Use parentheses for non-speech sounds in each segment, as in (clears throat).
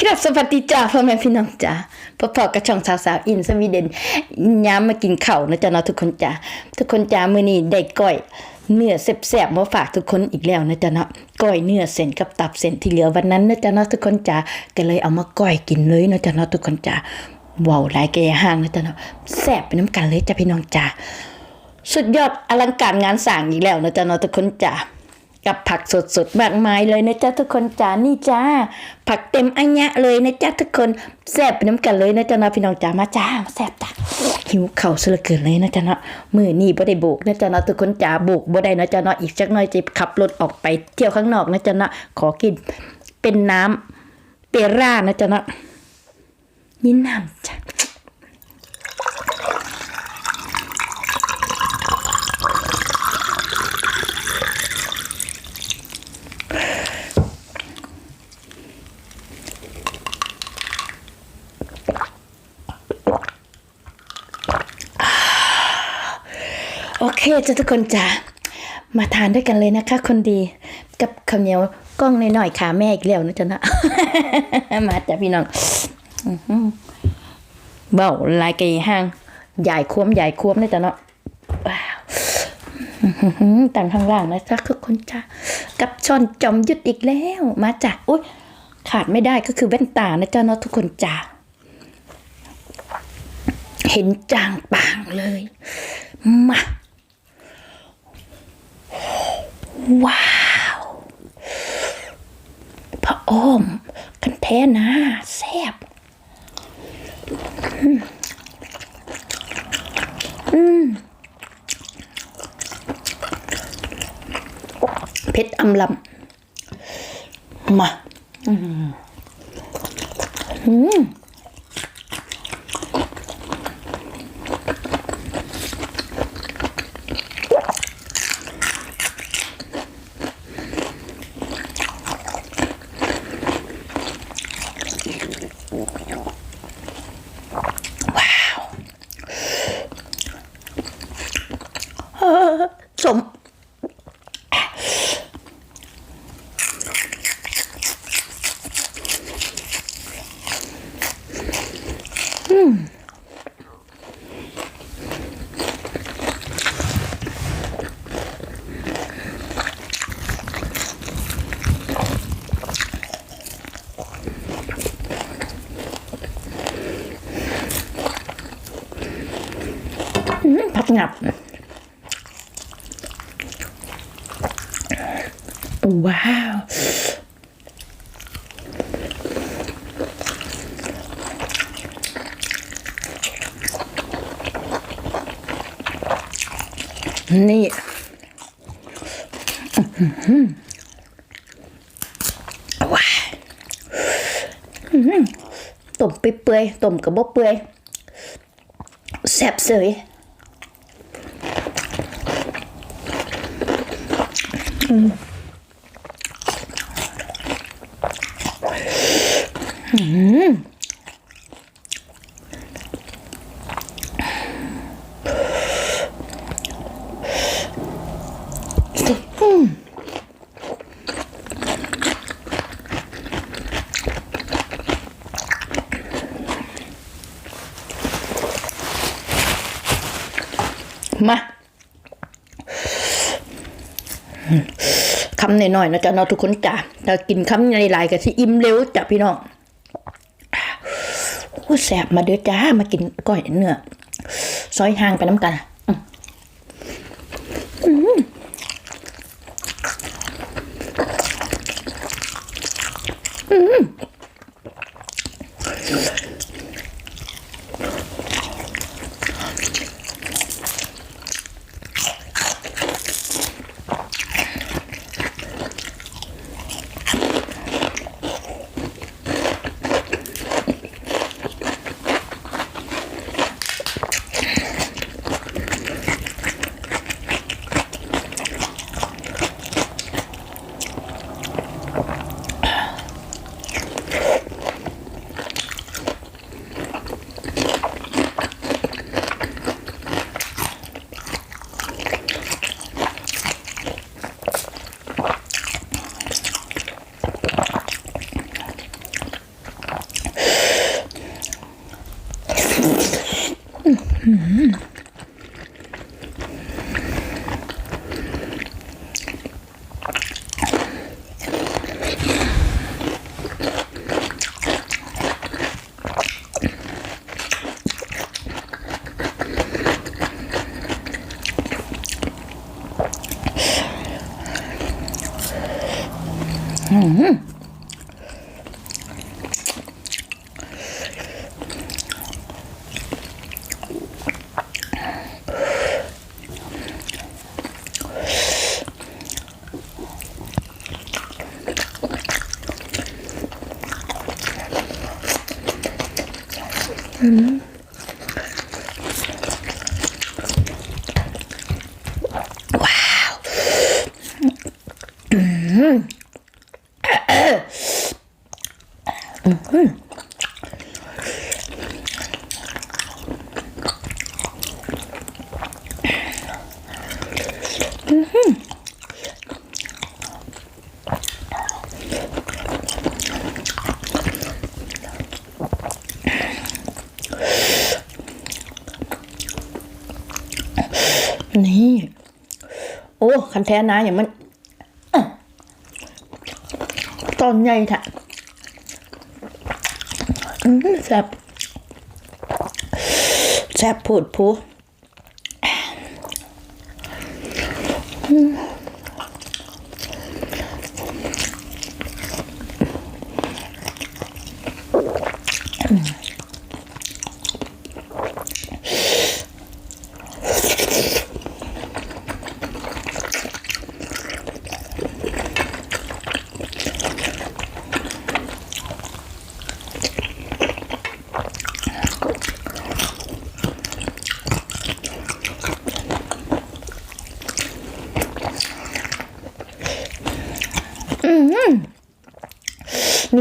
ครับสวัสดีจ้าพ่อแม่พี่น้องจ้าพ่อพ่อกับช่องสาวสาวอินสวีเดนย้ำมากินเข้านะจ๊ะเนาะทุกคนจ้าทุกคนจ้ามือนี้ได้ก้อยเนื้อแซ่บๆมาฝากทุกคนอีกแล้วนะจ๊ะเนาะก้อยเนื้อเส้นกับตับเส้นที่เหลือวันนั้นนะจ๊ะเนาะทุกคนจ้าก็เลยเอามาก้อยกินเลยนะจ๊ะเนาะทุกคนจ้าว้าวหลายแกห่างนะจ๊ะเนาะแซ่บไปน้ำกันเลยจ้าพี่น้องจ้าสุดยอดอลังการงานสร้างอีกแล้วนะจ๊ะเนาะทุกคนจ้า กับผักสดๆมากมายเลยนะจ๊ะทุกคนจ้านี่จ้า ผักเต็มอัญญะเลยนะจ๊ะทุกคนแซ่บน้ำกันเลยนะจ๊ะนาะพี่น้องจ้ามาจ้ามาแซ่บจ้าหิวเข่าวซะเหลือเกินเลยนะจ๊ะเนาะมือนี่บ่ได้โบกนะจ๊ะนาะทุกคนจ้าโบกบ่ได้นะจ๊ะนาะอีกสักหน่อยจะขับรถออกไปเที่ยวข้างนอกนะจ๊ะเนาะขอกินเป็นน้ำเปร่านะจ๊ะเนาะนี่น้ำจ้ะ เคจ้ะทุกคนจ้ามาทานด้วยกันเลยนะคะ คนดีกับข้าวเหนียวกล้องหน่อยๆขาแม่อีกแล้วนะจ๊ะนะ มาจ้ะพี่น้องอื้อหือเบาลายไก่ห้างใหญ่ควมใหญ่ควมนะจ๊ะเนาะว้าวต่างข้างล่างนะจ๊ะทุกคนจ้ากับช้อนจอมยุดอีกแล้ว มาจ้ะอุ้ยขาดไม่ได้ก็คือแว่นตานะจ๊ะเนาะทุกคนจ้าเห็นจางปางเลยมา ว้าวพระอ้อม กันแท้นะแซ่บอืมเผ็ดอำลำมา อืม อืมสมผัก หงับว้าวนี่อื้อหือว้าวอื้อหือต้มไปเปื่อยๆต้มกับบ่เปื่อยแซ่บเสย มาคำหน่อยๆนะจ๊ะเนาะทุกคนจ้ะแต่กินคำหลายๆก็สิอิ่มเร็วจ้ะพี่น้องโอ้แสบมาเด้อจ้ามากินก้อยเนื้อซอยห่างไปน้ำกัน นี่ โอ้ คันแท้นะ อย่างมันอะ ตอนใหญ่ค่ะแซ่บแซ่บผุดผู้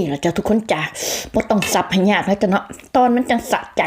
นี่แหละจ้ะทุกคนจ้ะบ่ต้องสับให้ยากเลยจ้ะเนาะตอนมันจังสะใจ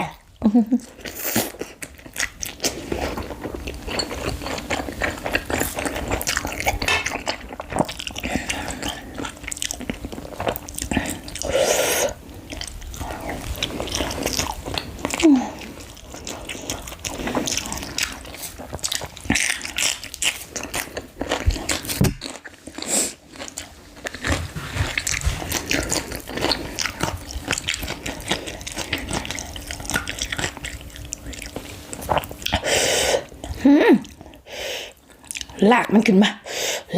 ลากมันขึ้นมา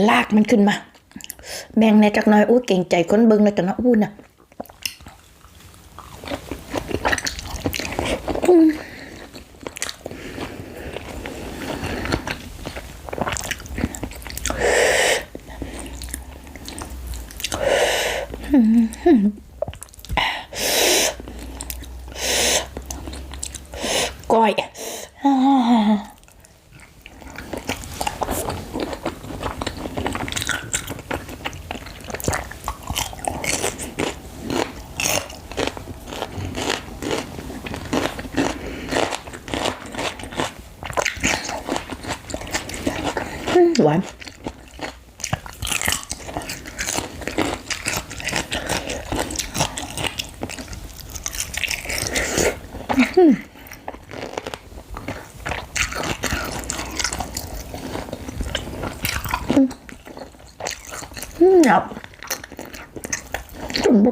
ลากมันขึ้นมา แบ่งในจักน่อยอู้เก่งใจคนเบิ่งเลยจ้ะเนาะอู้น่ะก้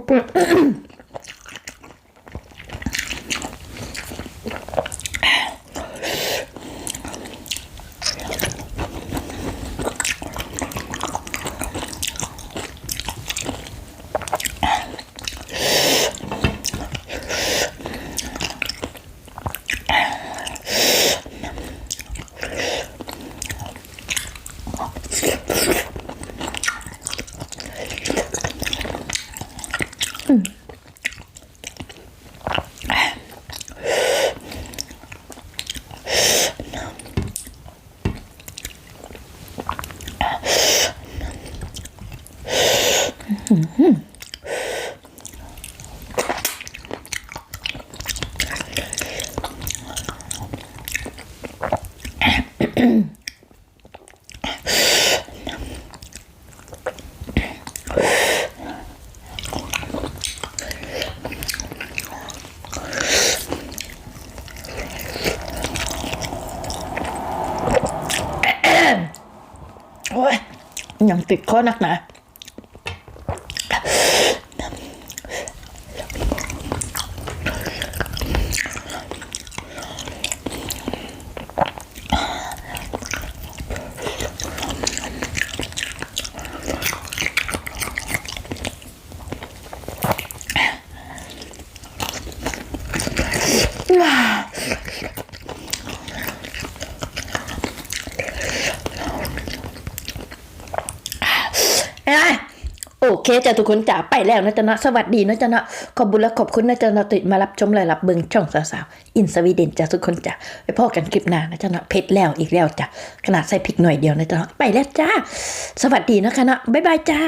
Oh, but (clears throat) ยังติดข้อนักหนะ อะโอ เคจ้ะทุกคนจ๋าไปแล้วนะจ๊ะเนาะสวัสดีนะจ๊ะเนาะขอบบุญและขอบคุณนะจ๊ะเนาะติดมารับชมและรับเบิ่งช่องสาวๆอินสวีเดนจ้ะทุกคนจ๋าไปพอกันคลิปหน้านะจ๊ะเนาะเผ็ดแล้วอีกแล้วจ้ะขนาดใส่พริกหน่อยเดียวนะจ๊ะเนาะไปแล้วจ้า สวัสดีนะคะเนาะบ๊ายบายจ้า